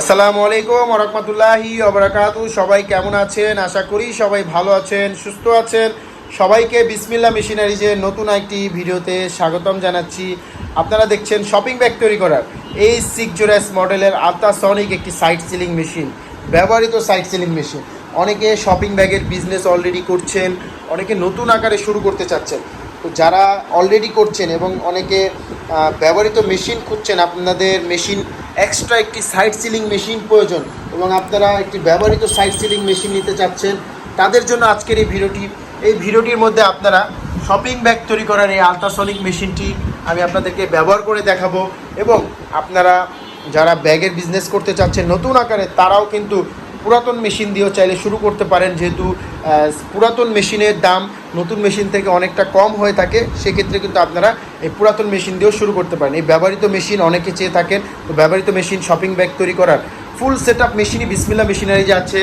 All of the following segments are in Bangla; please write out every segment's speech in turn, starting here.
আসসালামু আলাইকুম রহমতুল্লাহি অবরাকাতু সবাই কেমন আছেন? আশা করি সবাই ভালো আছেন, সুস্থ আছেন। সবাইকে বিসমিল্লা মেশিনারিজের নতুন একটি ভিডিওতে স্বাগতম জানাচ্ছি। আপনারা দেখছেন শপিং ব্যাগ তৈরি করার এই সিক্স জোরাস মডেলের আলট্রাসনিক একটি সাইড সিলিং মেশিন ব্যবহৃত সাইড সিলিং মেশিন অনেকে শপিং ব্যাগের বিজনেস অলরেডি করছেন, অনেকে নতুন আকারে শুরু করতে চাচ্ছেন। তো যারা অলরেডি করছেন এবং অনেকে ব্যবহৃত মেশিন খুঁজছেন, আপনাদের মেশিন এক্সট্রা একটি সাইড সিলিং মেশিন প্রয়োজন এবং আপনারা একটি ব্যবহৃত সাইড সিলিং মেশিন নিতে চাচ্ছেন, তাদের জন্য আজকের এই ভিডিওটি। এই ভিডিওটির মধ্যে আপনারা শপিং ব্যাগ তৈরি করার এই আলট্রাসনিক মেশিনটি আমি আপনাদেরকে ব্যবহার করে দেখাবো এবং আপনারা যারা ব্যাগের বিজনেস করতে চাচ্ছেন, নতুন আকারে, তারাও কিন্তু পুরাতন মেশিন দিয়েও চাইলে শুরু করতে পারেন, যেহেতু পুরাতন মেশিনের দাম নতুন মেশিন থেকে অনেকটা কম হয়ে থাকে, সেক্ষেত্রে কিন্তু আপনারা এই পুরাতন মেশিন দিয়েও শুরু করতে পারেন। এই ব্যবহৃত মেশিন অনেকে চেয়ে থাকেন, তো ব্যবহৃত মেশিন শপিং ব্যাগ তৈরি করার। ফুল সেট আপ মেশিনই বিসমিল্লা মেশিনারি যে আছে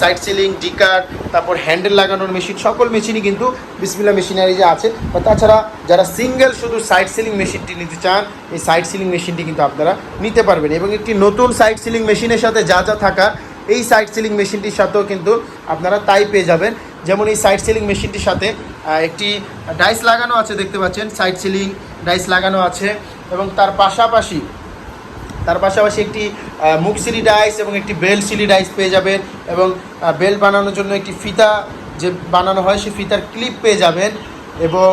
সাইড সিলিং ডিকার তারপর হ্যান্ডেল লাগানোর মেশিন, সকল মেশিনই কিন্তু বিসমিল্লা মেশিনারি যে আছে। বা তাছাড়া যারা সিঙ্গেল শুধু সাইড সিলিং মেশিনটি নিতে চান, এই সাইড সিলিং মেশিনটি কিন্তু আপনারা নিতে পারবেন। এবং একটি নতুন সাইড সিলিং মেশিনের সাথে যা যা থাকা এই সাইড সিলিং মেশিনটির সাথেও কিন্তু আপনারা তাই পেয়ে যাবেন। যেমন এই সাইড সিলিং মেশিনটির সাথে একটি ডাইস লাগানো আছে, দেখতে পাচ্ছেন সাইড সিলিং ডাইস লাগানো আছে এবং তার পাশাপাশি তার পাশাপাশি একটি মুখ সিলি ডাইস এবং একটি বেল সিলি ডাইস পেয়ে যাবেন এবং বেল বানানোর জন্য একটি ফিতা যে বানানো হয়, সেই ফিতার ক্লিপ পেয়ে যাবেন এবং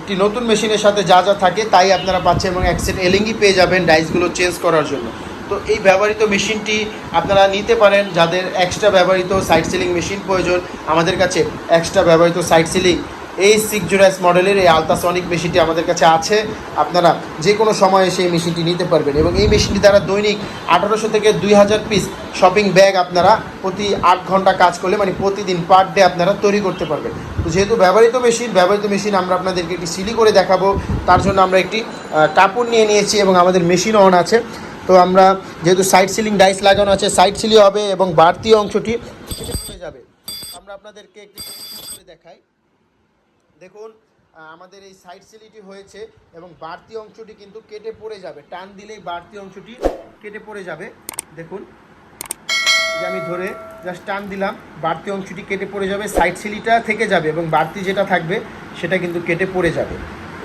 একটি নতুন মেশিনের সাথে যা যা থাকে তাই আপনারা পাচ্ছেন এবং এক সেট এলিঙ্গি পেয়ে যাবেন ডাইসগুলো চেঞ্জ করার জন্য। তো এই ব্যবহৃত মেশিনটি আপনারা নিতে পারেন যাদের এক্সট্রা ব্যবহৃত সাইড সিলিং মেশিন প্রয়োজন। আমাদের কাছে এক্সট্রা ব্যবহৃত সাইড সিলিং এই সিক্স জোরাস মডেলের এই আলট্রাসনিক মেশিনটি আমাদের কাছে আছে। আপনারা যে কোনো সময়ে সেই মেশিনটি নিতে পারবেন এবং এই মেশিনটি দ্বারা দৈনিক আঠারোশো থেকে দুই হাজার পিস শপিং ব্যাগ আপনারা প্রতি আট ঘণ্টা কাজ করলে মানে প্রতিদিন পার ডে আপনারা তৈরি করতে পারবেন। তো যেহেতু ব্যবহৃত মেশিন ব্যবহৃত মেশিন আমরা আপনাদেরকে একটি সিলি করে দেখাবো। তার জন্য আমরা একটি কাপড় নিয়ে নিয়েছি এবং আমাদের মেশিন অন আছে। তো আমরা যেহেতু সাইড সিলিং ডাইস লাগানো আছে সাইড সিলি হবে এবং বাড়তি অংশটি হয়ে যাবে। আমরা আপনাদেরকে একটি করে দেখাই। দেখুন আমাদের এই সাইড সিলিটি হয়েছে এবং বাড়তি অংশটি কিন্তু কেটে পড়ে যাবে। টান দিলেই বাড়তি অংশটি কেটে পড়ে যাবে। দেখুন যে আমি ধরে জাস্ট টান দিলাম, বাড়তি অংশটি কেটে পড়ে যাবে সাইড সিলিটা থেকে যাবে এবং বাড়তি যেটা থাকবে সেটা কিন্তু কেটে পড়ে যাবে।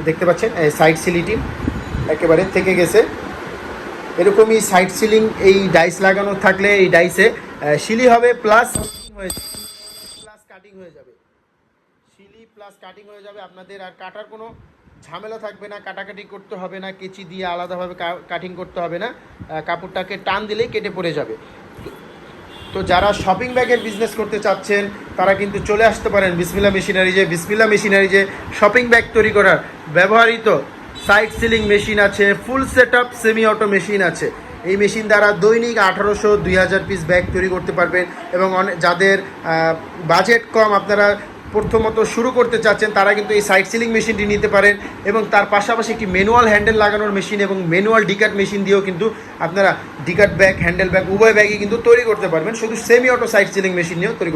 দেখতে পাচ্ছেন সাইড সিলিটি একেবারে থেকে গেছে। এরকমই সাইড সিলিং এই ডাইস লাগানো থাকলে এই ডাইসে শিলি হবে প্লাস প্লাস কাটিং হয়ে যাবে। শিলি প্লাস কাটিং হয়ে যাবে, আপনাদের আর কাটার কোনো ঝামেলা থাকবে না, কাটাকাটি করতে হবে না, কেচি দিয়ে আলাদাভাবে কাটিং করতে হবে না কাপড়টাকে টান দিলেই কেটে পড়ে যাবে। তো যারা শপিং ব্যাগের বিজনেস করতে চাচ্ছেন, তারা কিন্তু চলে আসতে পারেন বিসমিল্লা মেশিনারিজে বিসমিল্লা মেশিনারিজে শপিং ব্যাগ তৈরি করার, ব্যবহৃত সাইড সিলিং মেশিন আছে, full set up semi auto machine আছে। এই মেশিন দ্বারা দৈনিক আঠারোশো, দুই হাজার পিস ব্যাগ তৈরি করতে পারবেন এবং অনেক যাদের বাজেট কম আপনারা প্রথমত শুরু করতে চাচ্ছেন, তারা কিন্তু এই সাইড সিলিং মেশিনটি নিতে পারেন এবং তার পাশাপাশি একটি ম্যানুয়াল হ্যান্ডেল লাগানোর মেশিন এবং ম্যানুয়াল ডিকাট মেশিন দিয়েও কিন্তু আপনারা ডিকাট ব্যাগ, হ্যান্ডেল ব্যাগ, উভয় ব্যাগই কিন্তু তৈরি করতে পারবেন। শুধু semi auto side sealing machine নিয়েও তৈরি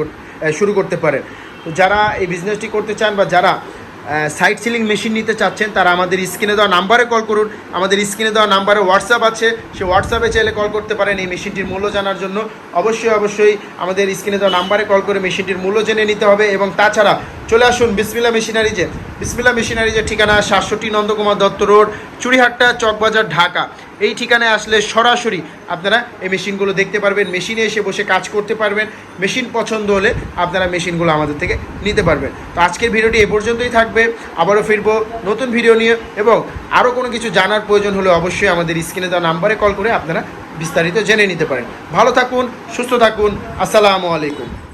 শুরু করতে পারেন। তো যারা এই বিজনেসটি করতে চান বা যারা সাইড সিলিং মেশিন নিতে চাচ্ছেন, তারা আমাদের স্ক্রিনে দেওয়া নাম্বারে কল করুন। আমাদের স্ক্রিনে দেওয়া নাম্বারে হোয়াটসঅ্যাপ আছে। সে হোয়াটসঅ্যাপে চাইলে কল করতে পারেন এই মেশিনটির মূল্য জানার জন্য। অবশ্যই অবশ্যই আমাদের স্ক্রিনে দেওয়া নাম্বারে কল করে মেশিনটির মূল্য জেনে নিতে হবে এবং তাছাড়া চলে আসুন বিসমিল্লা মেশিনারিজে। বিসমিল্লা মেশিনারিজের ঠিকানা সাতষট্টি নন্দকুমার দত্ত রোড, চুড়িহাট্টা, চকবাজার, ঢাকা। এই ঠিকানায় আসলে সরাসরি আপনারা এই মেশিনগুলো দেখতে পারবেন, মেশিনে এসে বসে কাজ করতে পারবেন। মেশিন পছন্দ হলে আপনারা মেশিনগুলো আমাদের থেকে নিতে পারবেন। তো আজকের ভিডিওটি এ পর্যন্তই থাকবে। আবারও ফিরবো নতুন ভিডিও নিয়ে এবং আরও কোনো কিছু জানার প্রয়োজন হলে অবশ্যই আমাদের স্ক্রিনে দেওয়া নাম্বারে কল করে আপনারা বিস্তারিত জেনে নিতে পারেন। ভালো থাকুন, সুস্থ থাকুন। আসসালামু আলাইকুম।